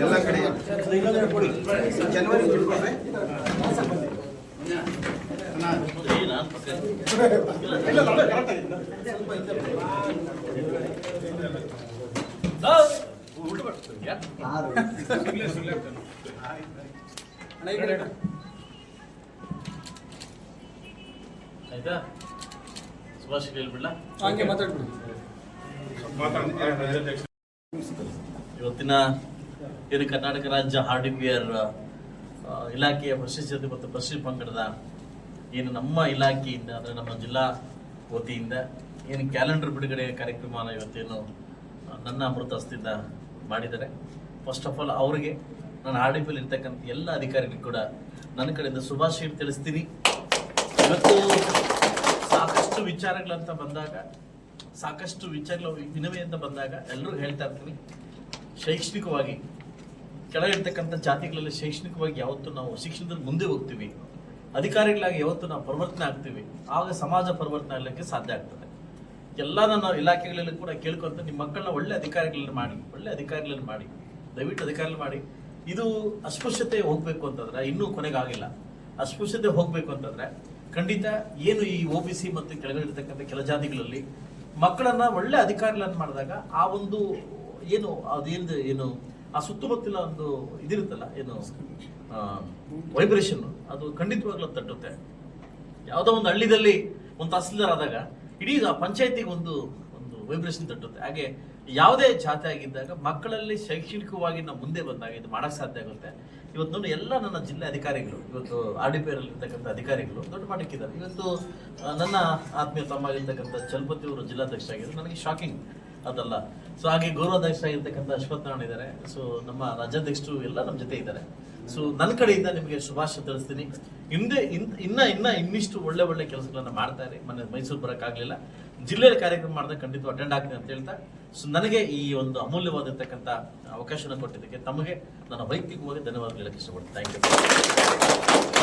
ಎಲ್ಲ ಕಡೆ ಜನವರಿ ಉಲ್ಟಾ ಆಯ್ತಾ? ಸುಭಾಷ್ ಹೇಳ್ಬಿಡ್ಲ? ಹಂಗೆ ಮಾತಾಡ್ಬಿಡಿ. ಇವತ್ತಿನ ಏನು ಕರ್ನಾಟಕ ರಾಜ್ಯ ಹಾರ್ಡ್ವೇರ್ ಇಲಾಖೆಯ ಪ್ರಶಸ್ತಿ ಮತ್ತು ಪ್ರಶಸ್ತಿ ಪಂಗಡದ ಏನು ನಮ್ಮ ಇಲಾಖೆಯಿಂದ ಅಂದರೆ ನಮ್ಮ ಜಿಲ್ಲಾ ವತಿಯಿಂದ ಏನು ಕ್ಯಾಲೆಂಡರ್ ಬಿಡುಗಡೆ ಕಾರ್ಯಕ್ರಮ ಇವತ್ತೇನು ನನ್ನ ಅಮೃತ ಹಸ್ತಿಂದ ಮಾಡಿದ್ದಾರೆ. ಫಸ್ಟ್ ಆಫ್ ಆಲ್ ಅವರಿಗೆ ನಾನು ಆರ್ ಡಿ ಪಿಯಲ್ಲಿ ಇರ್ತಕ್ಕಂಥ ಎಲ್ಲ ಅಧಿಕಾರಿಗಳಿಗೂ ಕೂಡ ನನ್ನ ಕಡೆಯಿಂದ ಶುಭಾಶಯ ತಿಳಿಸ್ತೀನಿ. ಇವತ್ತು ಸಾಕಷ್ಟು ವಿಚಾರಗಳಂತ ಬಂದಾಗ, ಸಾಕಷ್ಟು ವಿಚಾರಗಳು ವಿನಿಮಯ ಅಂತ ಬಂದಾಗ ಎಲ್ಲರೂ ಹೇಳ್ತಾ ಇರ್ತೀನಿ ಶೈಕ್ಷಣಿಕವಾಗಿ, ಕೆಳಗಿರ್ತಕ್ಕಂಥ ಜಾತಿಗಳಲ್ಲಿ ಶೈಕ್ಷಣಿಕವಾಗಿ ಯಾವತ್ತು ನಾವು ಶಿಕ್ಷಣದಲ್ಲಿ ಮುಂದೆ ಹೋಗ್ತೀವಿ. ಅಧಿಕಾರಿಗಳಾಗಿ ಯಾವತ್ತು ನಾವು ಪರಿವರ್ತನೆ ಆಗ್ತೀವಿ. ಆಗ ಸಮಾಜ ಪರಿವರ್ತನೆ ಆಗಲಿಕ್ಕೆ ಸಾಧ್ಯ ಆಗ್ತದೆ. ಎಲ್ಲ ನನ್ನ ಇಲಾಖೆಗಳಲ್ಲಿ ಕೂಡ ಕೇಳ್ಕೊಂತ ನಿಮ್ಮ ಮಕ್ಕಳನ್ನ ಒಳ್ಳೆ ಅಧಿಕಾರಿಗಳನ್ನ ಮಾಡಿ, ಒಳ್ಳೆ ಅಧಿಕಾರಿಗಳನ್ನ ಮಾಡಿ, ದಯವಿಟ್ಟು ಅಧಿಕಾರಿಗಳು ಮಾಡಿ. ಇದು ಅಸ್ಪೃಶ್ಯತೆ ಹೋಗ್ಬೇಕು ಅಂತಂದ್ರೆ, ಇನ್ನೂ ಕೊನೆಗಾಗಿಲ್ಲ. ಅಸ್ಪೃಶ್ಯತೆ ಹೋಗ್ಬೇಕು ಅಂತಂದ್ರೆ ಖಂಡಿತ ಏನು ಈ ಒ ಬಿ ಸಿ ಮತ್ತು ಕೆಳಗಡೆ ಕೆಲ ಜಾತಿಗಳಲ್ಲಿ ಮಕ್ಕಳನ್ನ ಒಳ್ಳೆ ಅಧಿಕಾರಿಗಳನ್ನ ಮಾಡಿದಾಗ ಆ ಒಂದು ಏನು ಅದೇನು ಏನು, ಆ ಸುತ್ತಮುತ್ತಲ ಒಂದು ಇದಿರುತ್ತಲ್ಲ, ಏನು ವೈಬ್ರೇಷನ್ ಅದು ಖಂಡಿತವಾಗ್ಲೂ ತಟ್ಟುತ್ತೆ. ಯಾವುದೋ ಒಂದು ಹಳ್ಳಿದಲ್ಲಿ ಒಂದು ತಹಸೀಲ್ದಾರ್ ಆದಾಗ ಇಡೀ ಆ ಪಂಚಾಯತಿಗೆ ಒಂದು ವೈಬ್ರೇಷನ್ ತಟ್ಟುತ್ತೆ. ಹಾಗೆ ಯಾವುದೇ ಜಾತಿ ಆಗಿದ್ದಾಗ ಮಕ್ಕಳಲ್ಲಿ ಶೈಕ್ಷಣಿಕವಾಗಿ ನಾವು ಮುಂದೆ ಬಂದಾಗ ಇದು ಮಾಡಕ್ ಸಾಧ್ಯ ಆಗುತ್ತೆ. ಇವತ್ತು ನೋಡಿ ಎಲ್ಲ ನನ್ನ ಜಿಲ್ಲೆ ಅಧಿಕಾರಿಗಳು, ಇವತ್ತು ಆರ್ ಡಿ ಪಿ ಇರ್ತಕ್ಕಂಥ ಅಧಿಕಾರಿಗಳು ದೊಡ್ಡ ಮಟ್ಟಕ್ಕಿದ್ದಾರೆ. ಇವತ್ತು ನನ್ನ ಆತ್ಮೀಯ ತಮ್ಮ ಆಗಿರ್ತಕ್ಕಂಥ ಚಲಪತಿ ಅವರು ಜಿಲ್ಲಾಧ್ಯಕ್ಷ ಆಗಿದ್ರು ನನಗೆ ಶಾಕಿಂಗ್ ಅದಲ್ಲ. ಸೊ ಹಾಗೆ ಗೌರವಾಧ್ಯಕ್ಷ ಆಗಿರ್ತಕ್ಕಂಥ ಅಶ್ವಥ್ ನಾರಾಯಣ ಇದ್ದಾರೆ. ಸೊ ನಮ್ಮ ರಾಜ್ಯಾಧ್ಯಕ್ಷರು ಎಲ್ಲ ನಮ್ಮ ಜೊತೆ ಇದ್ದಾರೆ. ಸೊ ನನ್ನ ಕಡೆಯಿಂದ ನಿಮಗೆ ಶುಭಾಶಯ ತಿಳಿಸ್ತೀನಿ. ಹಿಂದೆ ಇನ್- ಇನ್ನ ಇನ್ನ ಇನ್ನಿಷ್ಟು ಒಳ್ಳೆ ಒಳ್ಳೆ ಕೆಲಸಗಳನ್ನ ಮಾಡ್ತಾರೆ ಮೈಸೂರು ಬರೋಕ್ಕಾಗಲಿಲ್ಲ. ಜಿಲ್ಲೆಯಲ್ಲಿ ಕಾರ್ಯಕ್ರಮ ಮಾಡಿದಾಗ ಖಂಡಿತ ಅಟೆಂಡ್ ಆಗ್ತೀನಿ ಅಂತ ಹೇಳ್ತಾ ಸೊ ನನಗೆ ಈ ಒಂದು ಅಮೂಲ್ಯವಾದಿರ್ತಕ್ಕಂಥ ಅವಕಾಶವನ್ನು ಕೊಟ್ಟಿದ್ದಕ್ಕೆ ತಮಗೆ ನನ್ನ ವೈಯಕ್ತಿಕವಾಗಿ ಧನ್ಯವಾದಗಳು ಹೇಳಕ್ಕೆ ಇಷ್ಟಪಡ್ತೀನಿ. Thank you